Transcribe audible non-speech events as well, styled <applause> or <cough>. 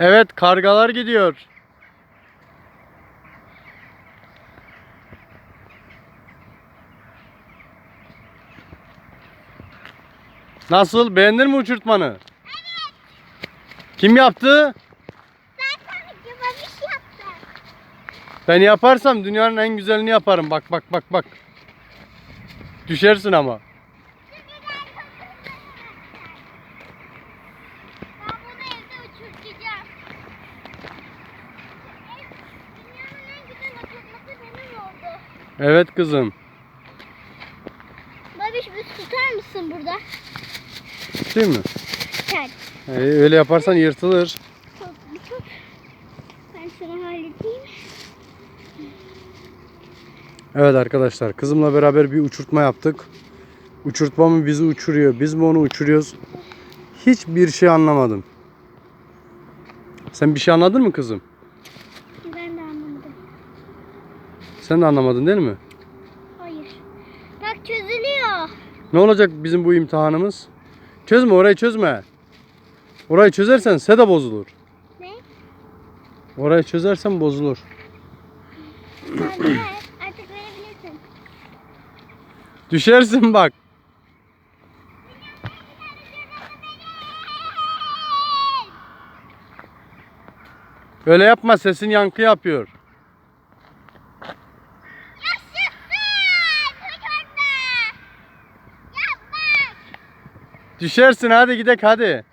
Evet kargalar gidiyor. Nasıl beğendin mi uçurtmanı? Evet. Kim yaptı? Ben yaparsam dünyanın en güzelini yaparım. Bak bak bak bak. Düşersin ama. Evet kızım. Babiş bir tutar mısın burada? Değil mi? Gel. Ee, öyle yaparsan yırtılır. Bir tut. Ben şunu halledeyim. Evet arkadaşlar kızımla beraber bir uçurtma yaptık. Uçurtma mı bizi uçuruyor, biz mi onu uçuruyoruz? Hiçbir şey anlamadım. Sen bir şey anladın mı kızım? Ben de anlamadım. Sen de anlamadın değil mi? Hayır. Bak çözülüyor. Ne olacak bizim bu imtihanımız? Çözme orayı çözme. Orayı çözersen seda bozulur. Ne? Orayı çözersen bozulur. <clears throat> Ver. Artık verebilirsin. Düşersin bak. Öyle yapma sesin yankı yapıyor. Düşersin hadi gidek hadi.